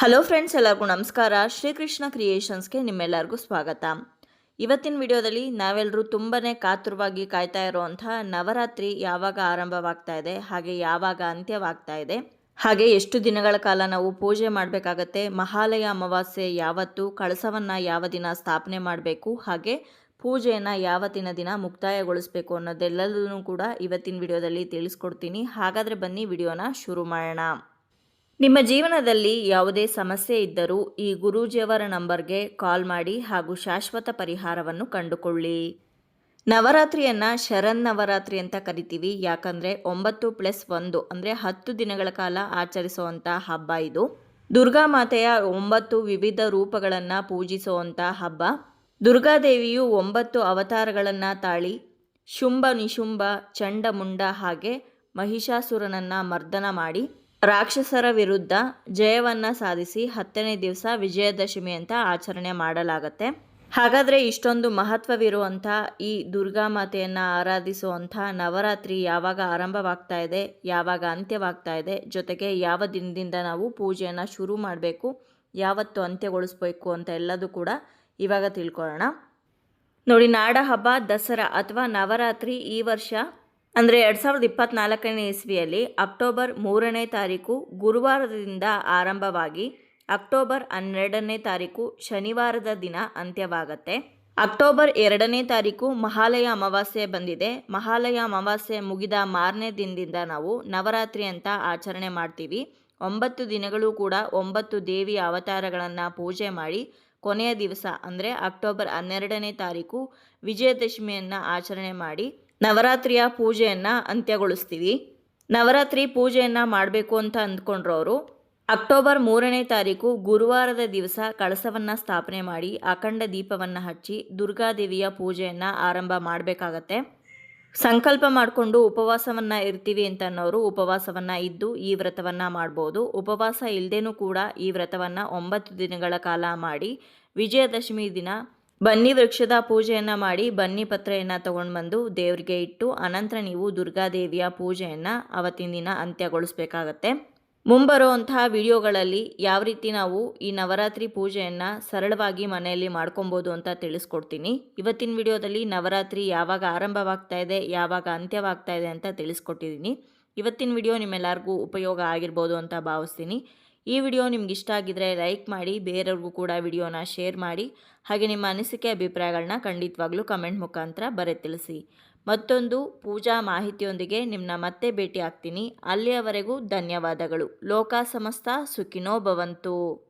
Hello friends ಎಲ್ಲರಿಗೂ ನಮಸ್ಕಾರ. ಶ್ರೀಕೃಷ್ಣ ಕ್ರಿಯೇಷನ್ಸ್ಗೆ ನಿಮ್ಮೆಲ್ಲರಿಗೂ ಸ್ವಾಗತ. ಇವತ್ತಿನ ವಿಡಿಯೋದಲ್ಲಿ ನಾವೆಲ್ಲರೂ ತುಂಬಾ ಕಾತುರವಾಗಿ ಕಾಯ್ತಾ ಇರುವಂಥ ನವರಾತ್ರಿ ಯಾವಾಗ ಆರಂಭವಾಗ್ತಾ ಇದೆ, ಹಾಗೆ ಯಾವಾಗ ಅಂತ್ಯವಾಗ್ತಾ ಇದೆ, ಹಾಗೆ ಎಷ್ಟು ದಿನಗಳ ಕಾಲ ನಾವು ಪೂಜೆ ಮಾಡಬೇಕಾಗತ್ತೆ, ಮಹಾಲಯ ಅಮಾವಾಸ್ಯೆ ಯಾವತ್ತು, ಕಳಸವನ್ನು ಯಾವ ದಿನ ಸ್ಥಾಪನೆ ಮಾಡಬೇಕು, ಹಾಗೆ ಪೂಜೆಯನ್ನು ಯಾವತ್ತಿನ ದಿನ ಮುಕ್ತಾಯಗೊಳಿಸಬೇಕು ಅನ್ನೋದೆಲ್ಲದೂ ಕೂಡ ಇವತ್ತಿನ ವಿಡಿಯೋದಲ್ಲಿ ತಿಳಿಸ್ಕೊಡ್ತೀನಿ. ಹಾಗಾದರೆ ಬನ್ನಿ ವಿಡಿಯೋನ ಶುರು ಮಾಡೋಣ. ನಿಮ್ಮ ಜೀವನದಲ್ಲಿ ಯಾವುದೇ ಸಮಸ್ಯೆ ಇದ್ದರೂ ಈ ಗುರೂಜಿಯವರ ನಂಬರ್ಗೆ ಕಾಲ್ ಮಾಡಿ ಹಾಗೂ ಶಾಶ್ವತ ಪರಿಹಾರವನ್ನು ಕಂಡುಕೊಳ್ಳಿ. ನವರಾತ್ರಿಯನ್ನು ಶರನ್ನವರಾತ್ರಿ ಅಂತ ಕರಿತೀವಿ. ಯಾಕಂದರೆ ಒಂಬತ್ತು ಪ್ಲಸ್ ಒಂದು ಅಂದರೆ ಹತ್ತು ದಿನಗಳ ಕಾಲ ಆಚರಿಸುವಂಥ ಹಬ್ಬ ಇದು. ದುರ್ಗಾ ಮಾತೆಯ ಒಂಬತ್ತು ವಿವಿಧ ರೂಪಗಳನ್ನು ಪೂಜಿಸುವಂಥ ಹಬ್ಬ. ದುರ್ಗಾದೇವಿಯು ಒಂಬತ್ತು ಅವತಾರಗಳನ್ನು ತಾಳಿ ಶುಂಭ ನಿಶುಂಭ, ಚಂಡಮುಂಡ ಹಾಗೆ ಮಹಿಷಾಸುರನನ್ನು ಮರ್ದನ ಮಾಡಿ ರಾಕ್ಷಸರ ವಿರುದ್ಧ ಜಯವನ್ನು ಸಾಧಿಸಿ ಹತ್ತನೇ ದಿವಸ ವಿಜಯದಶಮಿ ಅಂತ ಆಚರಣೆ ಮಾಡಲಾಗತ್ತೆ. ಹಾಗಾದರೆ ಇಷ್ಟೊಂದು ಮಹತ್ವವಿರುವಂಥ ಈ ದುರ್ಗಾ ಮಾತೆಯನ್ನು ಆರಾಧಿಸುವಂಥ ನವರಾತ್ರಿ ಯಾವಾಗ ಆರಂಭವಾಗ್ತಾ ಇದೆ, ಯಾವಾಗ ಅಂತ್ಯವಾಗ್ತಾ ಇದೆ, ಜೊತೆಗೆ ಯಾವ ದಿನದಿಂದ ನಾವು ಪೂಜೆಯನ್ನು ಶುರು ಮಾಡಬೇಕು, ಯಾವತ್ತು ಅಂತ್ಯಗೊಳಿಸ್ಬೇಕು ಅಂತ ಎಲ್ಲದೂ ಕೂಡ ಇವಾಗ ತಿಳ್ಕೊಳ್ಳೋಣ. ನೋಡಿ ನಾಡ ಹಬ್ಬ ದಸರಾ ಅಥವಾ ನವರಾತ್ರಿ ಈ ವರ್ಷ ಅಂದರೆ ಎರಡು ಸಾವಿರದ ಇಪ್ಪತ್ತ್ನಾಲ್ಕನೇ ಇಸ್ವಿಯಲ್ಲಿ ಅಕ್ಟೋಬರ್ ಮೂರನೇ ತಾರೀಕು ಗುರುವಾರದಿಂದ ಆರಂಭವಾಗಿ ಅಕ್ಟೋಬರ್ ಹನ್ನೆರಡನೇ ತಾರೀಕು ಶನಿವಾರದ ದಿನ ಅಂತ್ಯವಾಗತ್ತೆ. ಅಕ್ಟೋಬರ್ ಎರಡನೇ ತಾರೀಕು ಮಹಾಲಯ ಅಮಾವಾಸ್ಯೆ ಬಂದಿದೆ. ಮಹಾಲಯ ಅಮಾವಾಸ್ಯೆ ಮುಗಿದ ಮಾರನೇ ದಿನದಿಂದ ನಾವು ನವರಾತ್ರಿ ಅಂತ ಆಚರಣೆ ಮಾಡ್ತೀವಿ. ಒಂಬತ್ತು ದಿನಗಳು ಕೂಡ ಒಂಬತ್ತು ದೇವಿಯ ಅವತಾರಗಳನ್ನು ಪೂಜೆ ಮಾಡಿ ಕೊನೆಯ ದಿವಸ ಅಂದರೆ ಅಕ್ಟೋಬರ್ ಹನ್ನೆರಡನೇ ತಾರೀಕು ವಿಜಯದಶಮಿಯನ್ನು ಆಚರಣೆ ಮಾಡಿ ನವರಾತ್ರಿಯ ಪೂಜೆಯನ್ನು ಅಂತ್ಯಗೊಳಿಸ್ತೀವಿ. ನವರಾತ್ರಿ ಪೂಜೆಯನ್ನು ಮಾಡಬೇಕು ಅಂತ ಅಂದ್ಕೊಂಡ್ರವರು, ಅಕ್ಟೋಬರ್ ಮೂರನೇ ತಾರೀಕು ಗುರುವಾರದ ದಿವಸ ಕಳಸವನ್ನು ಸ್ಥಾಪನೆ ಮಾಡಿ ಅಖಂಡ ದೀಪವನ್ನು ಹಚ್ಚಿ ದುರ್ಗಾದೇವಿಯ ಪೂಜೆಯನ್ನು ಆರಂಭ ಮಾಡಬೇಕಾಗತ್ತೆ. ಸಂಕಲ್ಪ ಮಾಡಿಕೊಂಡು ಉಪವಾಸವನ್ನು ಇರ್ತೀವಿ ಅಂತ ಅನ್ನೋರು ಉಪವಾಸವನ್ನು ಇದ್ದು ಈ ವ್ರತವನ್ನು ಮಾಡ್ಬೋದು. ಉಪವಾಸ ಇಲ್ಲದೇನೂ ಕೂಡ ಈ ವ್ರತವನ್ನು ಒಂಬತ್ತು ದಿನಗಳ ಕಾಲ ಮಾಡಿ ವಿಜಯದಶಮಿ ದಿನ ಬನ್ನಿ ವೃಕ್ಷದ ಪೂಜೆಯನ್ನು ಮಾಡಿ ಬನ್ನಿ ಪತ್ರೆಯನ್ನು ತಗೊಂಡು ಬಂದು ದೇವರಿಗೆ ಇಟ್ಟು ಅನಂತರ ನೀವು ದುರ್ಗಾದೇವಿಯ ಪೂಜೆಯನ್ನು ಅವತ್ತಿನ ದಿನ ಅಂತ್ಯಗೊಳಿಸ್ಬೇಕಾಗತ್ತೆ. ಮುಂಬರುವಂತಹ ವಿಡಿಯೋಗಳಲ್ಲಿ ಯಾವ ರೀತಿ ನಾವು ಈ ನವರಾತ್ರಿ ಪೂಜೆಯನ್ನು ಸರಳವಾಗಿ ಮನೆಯಲ್ಲಿ ಮಾಡ್ಕೊಬೋದು ಅಂತ ತಿಳಿಸ್ಕೊಡ್ತೀನಿ. ಇವತ್ತಿನ ವಿಡಿಯೋದಲ್ಲಿ ನವರಾತ್ರಿ ಯಾವಾಗ ಆರಂಭವಾಗ್ತಾ ಇದೆ, ಯಾವಾಗ ಅಂತ್ಯವಾಗ್ತಾ ಇದೆ ಅಂತ ತಿಳಿಸ್ಕೊಟ್ಟಿದ್ದೀನಿ. ಇವತ್ತಿನ ವಿಡಿಯೋ ನಿಮ್ಮೆಲ್ಲರಿಗೂ ಉಪಯೋಗ ಆಗಿರ್ಬೋದು ಅಂತ ಭಾವಿಸ್ತೀನಿ. ಈ ವಿಡಿಯೋ ನಿಮ್ಗೆ ಇಷ್ಟ ಆಗಿದ್ರೆ ಲೈಕ್ ಮಾಡಿ, ಬೇರೆಯವ್ರಿಗೂ ಕೂಡ ವಿಡಿಯೋನ ಶೇರ್ ಮಾಡಿ. ಹಾಗೆ ನಿಮ್ಮ ಅನಿಸಿಕೆ ಅಭಿಪ್ರಾಯಗಳನ್ನ ಖಂಡಿತವಾಗ್ಲೂ ಕಮೆಂಟ್ ಮುಖಾಂತರ ಬರೆ ತಿಳಿಸಿ. ಮತ್ತೊಂದು ಪೂಜಾ ಮಾಹಿತಿಯೊಂದಿಗೆ ನಿಮ್ಮನ್ನ ಮತ್ತೆ ಭೇಟಿ ಆಗ್ತೀನಿ ಅಲ್ಲಿಯವರೆಗೂ ಧನ್ಯವಾದಗಳು. ಲೋಕ ಸಮಸ್ತ ಸುಖಿನೋ ಭವಂತು.